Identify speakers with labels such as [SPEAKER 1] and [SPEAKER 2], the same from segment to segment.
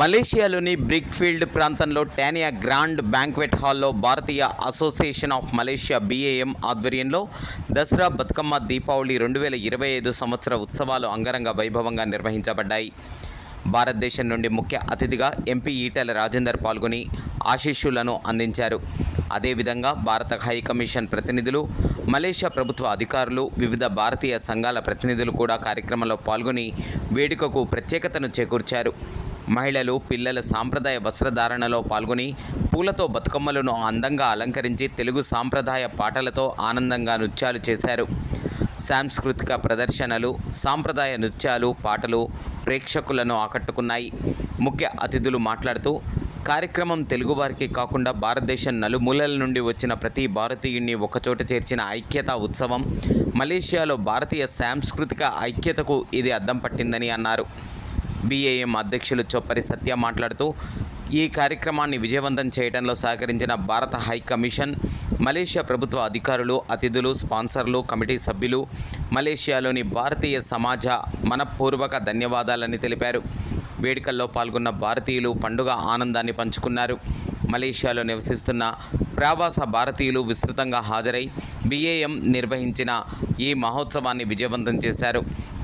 [SPEAKER 1] మలేషియాలోని brick field ప్రాంతంలో Tania grand banquet హాల్లో Bharatiya association of Malaysia BAM ఆధ్వర్యంలో దసరా బతుకమ్మ దీపావళి రెండు వేల ఇరవై ఐదు సంవత్సర ఉత్సవాలు అంగరంగ వైభవంగా నిర్వహించబడ్డాయి. భారతదేశం నుండి ముఖ్య అతిథిగా ఎంపీ ఈటెల రాజేందర్ పాల్గొని ఆశీస్సులను అందించారు. అదేవిధంగా భారత హై కమిషన్ ప్రతినిధులు మలేషియా ప్రభుత్వ అధికారులు వివిధ భారతీయ సంఘాల ప్రతినిధులు కూడా కార్యక్రమంలో పాల్గొని వేడుకకు ప్రత్యేకతను చేకూర్చారు. మహిళలు పిల్లల సాంప్రదాయ వస్త్రధారణలో పాల్గొని పూలతో బతుకమ్మలను అందంగా అలంకరించి తెలుగు సాంప్రదాయ పాటలతో ఆనందంగా నృత్యాలు చేశారు. సాంస్కృతిక ప్రదర్శనలు సాంప్రదాయ నృత్యాలు పాటలు ప్రేక్షకులను ఆకట్టుకున్నాయి. ముఖ్య అతిథులు మాట్లాడుతూ కార్యక్రమం తెలుగువారికి కాకుండా భారతదేశం నలుమూలల నుండి వచ్చిన ప్రతి భారతీయుణ్ణి ఒకచోట చేర్చిన ఐక్యతా ఉత్సవం మలేషియాలో భారతీయ సాంస్కృతిక ఐక్యతకు ఇది అద్దం పట్టిందని అన్నారు. బీఏఎం అధ్యక్షులు చొప్పరి సత్య మాట్లాడుతూ ఈ కార్యక్రమాన్ని విజయవంతం చేయడంలో సహకరించిన భారత హై కమిషన్ మలేషియా ప్రభుత్వ అధికారులు అతిథులు స్పాన్సర్లు కమిటీ సభ్యులు మలేషియాలోని భారతీయ సమాజ మనపూర్వక ధన్యవాదాలని తెలిపారు. వేడుకల్లో పాల్గొన్న భారతీయులు పండుగ ఆనందాన్ని పంచుకున్నారు. మలేషియాలో నివసిస్తున్న ప్రవాస భారతీయులు విస్తృతంగా హాజరై బీఏఎం నిర్వహించిన ఈ మహోత్సవాన్ని విజయవంతం చేశారు.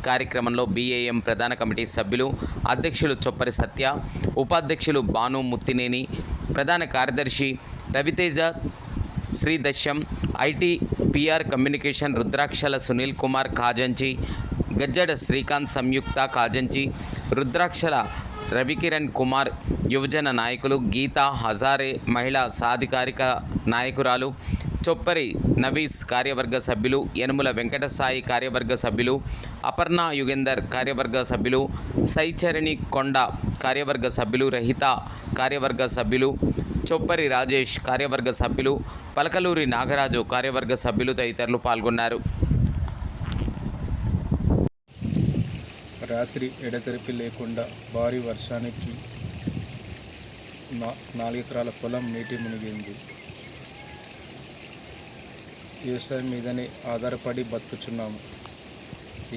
[SPEAKER 1] కార్యక్రమంలో బీఏఎం ప్రధాన కమిటీ సభ్యులు అధ్యక్షులు చొప్పరి సత్య ఉపాధ్యక్షులు భాను ముత్తినేని ప్రధాన కార్యదర్శి Ravi Teja Sridasyam IT PR communication Rudrakshala Sunil Kumar కాజంచి Gajjada Srikanth సంయుక్త కాజంచి రుద్రాక్షల రవికిరణ్ కుమార్ యువజన నాయకులు గీతా హజారే మహిళా సాధికారిక నాయకురాలు చొప్పరి నవీస్ కార్యవర్గ సభ్యులు యనుముల వెంకటసాయి కార్యవర్గ సభ్యులు అపర్ణ యుగేందర్ కార్యవర్గ సభ్యులు సైచరణి కొండ కార్యవర్గ సభ్యులు రహిత కార్యవర్గ సభ్యులు చొప్పరి రాజేష్ కార్యవర్గ సభ్యులు పలకలూరి నాగరాజు కార్యవర్గ సభ్యులు తదితరులు పాల్గొన్నారు.
[SPEAKER 2] రాత్రి ఎడతెరిపి లేకుండా భారీ వర్షానికి నాలుగు ఎకరాల పొలం నీటి మునిగింది. వ్యవసాయం మీదనే ఆధారపడి బతుకుచున్నాము.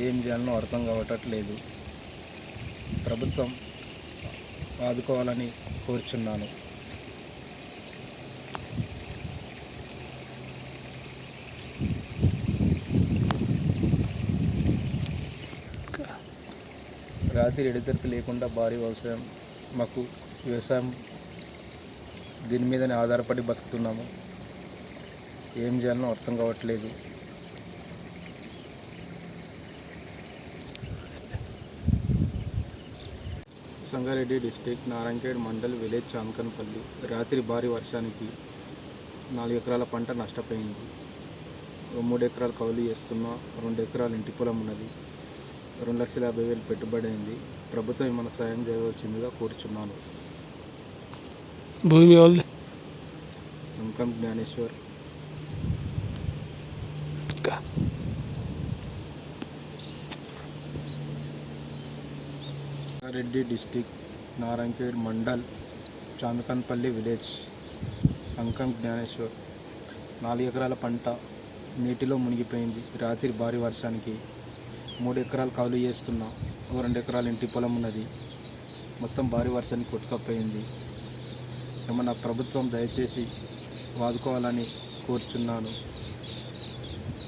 [SPEAKER 2] ఏం చేయాలనో అర్థం కావటట్లేదు. ప్రభుత్వం ఆదుకోవాలని కోరుచున్నాను. రాత్రి ఎడతెరిపి లేకుండా భారీ వ్యవసాయం మాకు వ్యవసాయం దీని మీదనే ఆధారపడి బతుకుతున్నాము. ఏం చేయాలనో అర్థం కావట్లేదు. సంగారెడ్డి డిస్టిక్ నారాయణఖేడ్ మండల్ విలేజ్ చాంకన్పల్లి రాత్రి భారీ వర్షానికి నాలుగు ఎకరాల పంట నష్టపోయింది. మూడు ఎకరాలు కౌలు చేస్తున్నా రెండు ఎకరాలు ఇంటి పొలం ఉన్నది. రెండు లక్షల యాభై వేలు పెట్టుబడి అయింది. ప్రభుత్వం ఏమైనా సాయం చేయవలసిందిగా కోరుచున్నాను.
[SPEAKER 3] భూమి
[SPEAKER 2] అంకం జ్ఞానేశ్వర్.
[SPEAKER 3] ఇంకా
[SPEAKER 2] రెడ్డి డిస్టిక్ నారాయణఖేడ్ మండల్ చాందకన్పల్లి విలేజ్ అంకం జ్ఞానేశ్వర్ నాలుగు ఎకరాల పంట నీటిలో మునిగిపోయింది. రాత్రి భారీ వర్షానికి మూడు ఎకరాలు కౌలు చేస్తున్నా. ఓ రెండు ఎకరాలు ఇంటి పొలం ఉన్నది. మొత్తం భారీ వర్షానికి కొట్టుకపోయింది. ఏమన్నా ప్రభుత్వం దయచేసి వాదుకోవాలని కోరుచున్నాను.